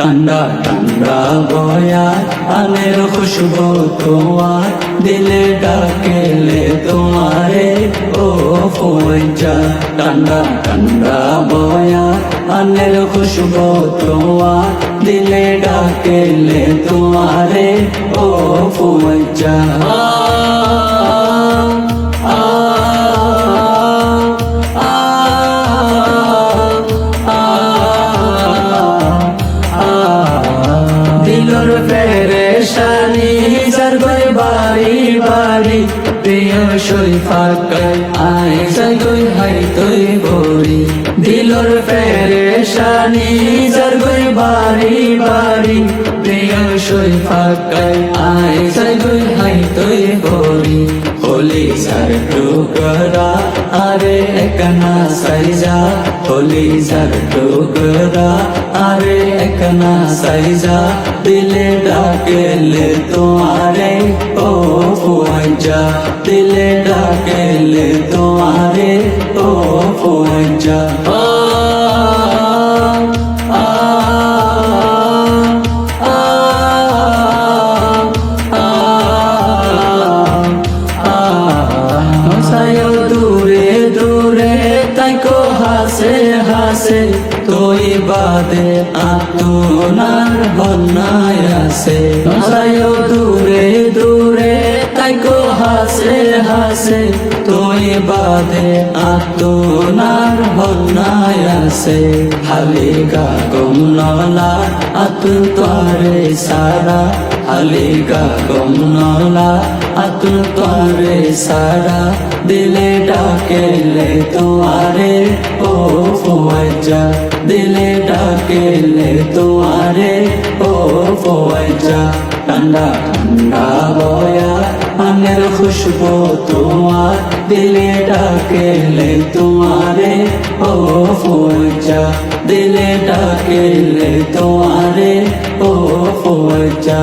ঠান্ডা ঠান্ডা বয়া আনের খুশবু তোমার, দিলে ডাকেলে তোমারে, ও ফোঁচা ঠান্ডা ঠান্ডা বয়া আনের খুশবু তোমার, দিলে ডাকেলে তোমারে, ও ফোঁচা দিলর পেরেশানি যার গই বাড়ি বাড়ি। প্রিয় সই ফাঁকাই আয়, যাই গই হাই তুই ভরি। দিলর পেরেশানি যার গই বাড়ি বাড়ি। প্রিয় সার টুকরা আরে একনা সাইজা, হোলি সার টুকরা আরে একনা সাইজা, দিলে ডাকেলে তোমারে ও ফুয়াজা দিলে ডাকেলে তোমারে ও ফুয়াজা হাসে তুই বাদে আতুনার বন্যায় আসে সায়ো দূরে দূরে, তাই কো হাসে হাসে তুই বাদে আতুনার বন্যায় আসে হালিকা কম নলা আতুন তোরে সারা। হালিকা কম নলা আতুন তোরে সারা, দিলে ডাকেলে তোমারে, ও ফুয়াজা দিলে ডাকেলে তোমারে, ও ফুয়াজা ঠান্ডা ঠান্ডা বয়া আনের খুশবু তোমার, দিলে ডাকেলে তোমারে, ও ফুয়াজা দিলে ডাকেলে তোমারে, ও ফুয়াজা